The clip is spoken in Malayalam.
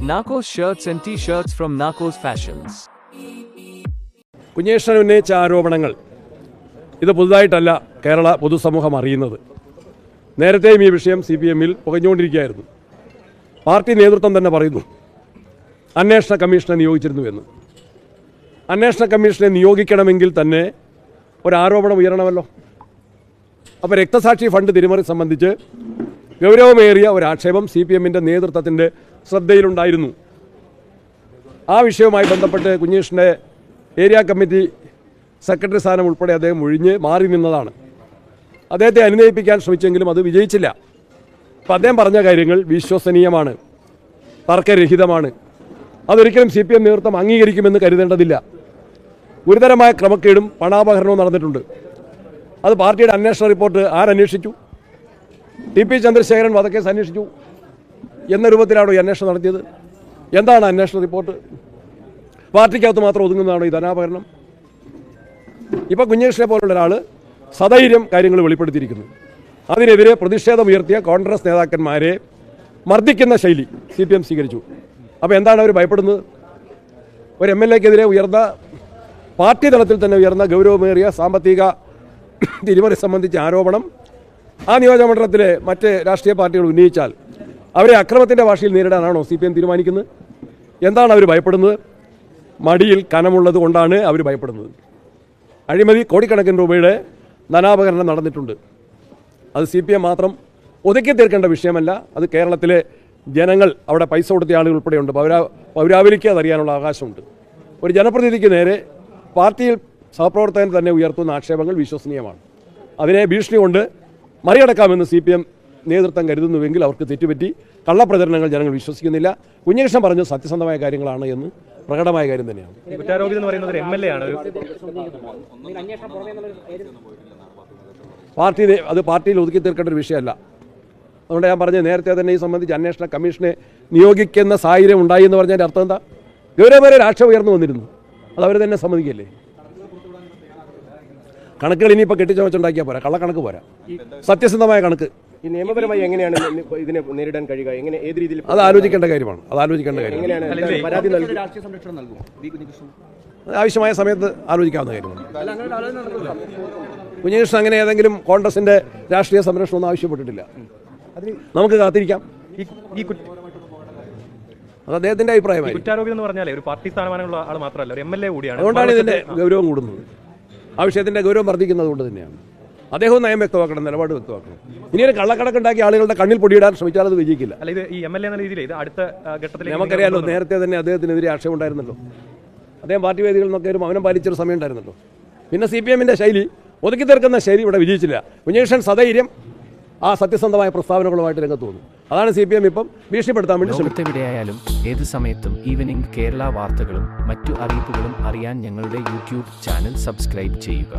Narcos shirts and t-shirts from Narcos Fashions. കുഞ്ഞേഷ്ണൻ ഉന്നയിച്ച ആരോപണങ്ങൾ ഇത് പുതുതായിട്ടല്ല കേരള പൊതുസമൂഹം അറിയുന്നത്. നേരത്തെയും ഈ വിഷയം സി പി എമ്മിൽ പുകഞ്ഞുകൊണ്ടിരിക്കുകയായിരുന്നു. പാർട്ടി നേതൃത്വം തന്നെ പറയുന്നു അന്വേഷണ കമ്മീഷനെ നിയോഗിച്ചിരുന്നു എന്ന് അന്വേഷണ കമ്മീഷനെ നിയോഗിക്കണമെങ്കിൽ തന്നെ ഒരാരോപണം ഉയരണമല്ലോ അപ്പോൾ രക്തസാക്ഷി ഫണ്ട് തിരിമറി സംബന്ധിച്ച് ഗൗരവമേറിയ ഒരാക്ഷേപം സി പി എമ്മിന്റെ നേതൃത്വത്തിന്റെ ശ്രദ്ധയിലുണ്ടായിരുന്നു. ആ വിഷയവുമായി ബന്ധപ്പെട്ട് കുഞ്ഞീഷിന്റെ ഏരിയ കമ്മിറ്റി സെക്രട്ടറി സ്ഥാനം ഉൾപ്പെടെ അദ്ദേഹം ഒഴിഞ്ഞ് മാറി നിന്നതാണ്. അദ്ദേഹത്തെ അനുനയിപ്പിക്കാൻ ശ്രമിച്ചെങ്കിലും അത് വിജയിച്ചില്ല. അപ്പം അദ്ദേഹം പറഞ്ഞ കാര്യങ്ങൾ വിശ്വസനീയമാണ്. തർക്കരഹിതമാണ്. അതൊരിക്കലും സി പി എം നേതൃത്വം അംഗീകരിക്കുമെന്ന് കരുതേണ്ടതില്ല. ഗുരുതരമായ ക്രമക്കേടും പണാപഹരണവും നടന്നിട്ടുണ്ട്. അത് പാർട്ടിയുടെ അന്വേഷണ റിപ്പോർട്ട് ആരന്വേഷിച്ചു? ടി പി ചന്ദ്രശേഖരൻ വധക്കേസ് അന്വേഷിച്ചു. എന്ന രൂപത്തിലാണോ ഈ അന്വേഷണം നടത്തിയത്? എന്താണ് അന്വേഷണ റിപ്പോർട്ട്? പാർട്ടിക്കകത്ത് മാത്രം ഒതുങ്ങുന്നതാണോ ഈ ധനാപകരണം? ഇപ്പോൾ കുഞ്ഞേഷിനെ പോലുള്ള ഒരാൾ സധൈര്യം കാര്യങ്ങൾ വെളിപ്പെടുത്തിയിരിക്കുന്നു. അതിനെതിരെ പ്രതിഷേധം ഉയർത്തിയ കോൺഗ്രസ് നേതാക്കന്മാരെ മർദ്ദിക്കുന്ന ശൈലി സി പി എം സ്വീകരിച്ചു. അപ്പോൾ എന്താണ് അവർ ഭയപ്പെടുന്നത്? ഒരു എം എൽ എക്കെതിരെ ഉയർന്ന പാർട്ടി തലത്തിൽ തന്നെ ഉയർന്ന ഗൗരവമേറിയ സാമ്പത്തിക തിരിമറി സംബന്ധിച്ച ആരോപണം ആ നിയോജകമണ്ഡലത്തിലെ മറ്റ് രാഷ്ട്രീയ പാർട്ടികൾ ഉന്നയിച്ചാൽ അവരെ അക്രമത്തിന്റെ ഭാഷയിൽ നേരിടാനാണോ സി പി എം തീരുമാനിക്കുന്നത്? എന്താണ് അവർ ഭയപ്പെടുന്നത്? മടിയിൽ കനമുള്ളത് കൊണ്ടാണ് അവർ ഭയപ്പെടുന്നത്. അഴിമതി കോടിക്കണക്കിന് രൂപയുടെ ധനാപകരണം നടന്നിട്ടുണ്ട്. അത് സി പി എം മാത്രം ഒതുക്കി തീർക്കേണ്ട വിഷയമല്ല. അത് കേരളത്തിലെ ജനങ്ങൾ അവിടെ പൈസ കൊടുത്ത ആളുകൾ ഉൾപ്പെടെയുണ്ട്. പൗരാ പൗരാവലിക്ക് അതറിയാനുള്ള അവകാശമുണ്ട്. ഒരു ജനപ്രതിനിധിക്ക് നേരെ പാർട്ടിയിൽ സഹപ്രവർത്തകൻ തന്നെ ഉയർത്തുന്ന ആക്ഷേപങ്ങൾ വിശ്വസനീയമാണ്. അതിനെ ഭീഷണി കൊണ്ട് മറികടക്കാമെന്ന് സി പി എം നേതൃത്വം കരുതുന്നുവെങ്കിൽ അവർക്ക് തെറ്റുപറ്റി കള്ളപ്രചരണങ്ങൾ ജനങ്ങൾ വിശ്വസിക്കുന്നില്ല. കുഞ്ഞകൃഷ്ണൻ പറഞ്ഞത് സത്യസന്ധമായ കാര്യങ്ങളാണ് എന്ന് പ്രകടമായ കാര്യം തന്നെയാണ്. പാർട്ടി അത് പാർട്ടിയിൽ ഒതുക്കി തീർക്കേണ്ട ഒരു വിഷയമല്ല. അതുകൊണ്ട് ഞാൻ പറഞ്ഞത് നേരത്തെ തന്നെ ഈ സംബന്ധിച്ച് അന്വേഷണ കമ്മീഷനെ നിയോഗിക്കുന്ന സാഹചര്യം ഉണ്ടായി എന്ന് പറഞ്ഞാൽ അർത്ഥം എന്താ? ഗൗരവമേറെ ആക്ഷേപം ഉയർന്നു വന്നിരുന്നു. അത് അവർ തന്നെ സമ്മതിക്കല്ലേ? കണക്കുകൾ ഇനിയിപ്പോൾ കെട്ടിച്ചമച്ചുണ്ടാക്കിയാൽ പോരാ. കള്ളക്കണക്ക് പോരാ. സത്യസന്ധമായ കണക്ക്. ഈ നിയമപരമായി എങ്ങനെയാണ് ഇതിനെ നേരിടാൻ കഴിയുക? എങ്ങനെ ഏത് രീതിയിൽ അത് ആലോചിക്കേണ്ട കാര്യമാണ്. അത് ആലോചിക്കേണ്ട കാര്യമാണ്. എങ്ങനെയാണ് പരാതി നൽകി അത് ആവശ്യമായ സമയത്ത് ആലോചിക്കാവുന്ന കാര്യമാണ്. കുഞ്ഞികൃഷ്ണൻ അങ്ങനെ ഏതെങ്കിലും കോൺഗ്രസിന്റെ രാഷ്ട്രീയ സംരക്ഷണം ഒന്നും ആവശ്യപ്പെട്ടിട്ടില്ല. നമുക്ക് കാത്തിരിക്കാം. അത് അദ്ദേഹത്തിന്റെ അഭിപ്രായമായി കുറ്റാരോപിതം എന്ന് പറഞ്ഞാലേ ഒരു പാർട്ടി സ്ഥാനമാനമുള്ള ആൾ മാത്രമല്ല ഒരു എം എൽ എ കൂടിയാണ്. അതുകൊണ്ടാണ് ഇതിന്റെ ഗൗരവം കൂടുന്നത്. ആ വിഷയത്തിന്റെ ഗൗരവം വർദ്ധിക്കുന്നത് കൊണ്ട് തന്നെയാണ്. അദ്ദേഹവും നയം വ്യക്തമാക്കണം നിലപാട് വ്യക്തമാക്കണം. ഇനി ഒരു കള്ളക്കടക്കുണ്ടാക്കി ആളുകളുടെ കണ്ണിൽ പൊടിയിടാൻ ശ്രമിച്ചാൽ അത് വിജയിക്കില്ല. അല്ല ഇത് ഈ എം എൽ എ എന്ന രീതിയിൽ ഇത് അടുത്ത ഘട്ടത്തിൽ നമുക്കറിയാലോ നേരത്തെ തന്നെ അദ്ദേഹത്തിനെതിരെ ആക്ഷേപം ഉണ്ടായിരുന്നല്ലോ. അദ്ദേഹം പാർട്ടി വേദികളിൽ നിന്നൊക്കെ ഒരു മൗനം പാലിച്ചൊരു സമയം ഉണ്ടായിരുന്നല്ലോ. പിന്നെ സി പി എമ്മിന്റെ ശൈലി ഒതുക്കി തീർക്കുന്ന ശൈലി ഇവിടെ വിജയിച്ചില്ല. ഉന്നേഷൻ സധൈര്യം ആ സത്യസന്ധമായ പ്രസ്താവനകളുമായിട്ട് രംഗത്ത് വന്നു. അതാണ് സി പി എം ഇപ്പം ഭീഷണിപ്പെടുത്താൻ വേണ്ടി ശ്രമിക്കുന്നത് ഏത് സമയത്തും ഈവനിംഗ് കേരള വാർത്തകളും മറ്റു അറിയിപ്പുകളും അറിയാൻ ഞങ്ങളുടെ യൂട്യൂബ് ചാനൽ സബ്സ്ക്രൈബ് ചെയ്യുക.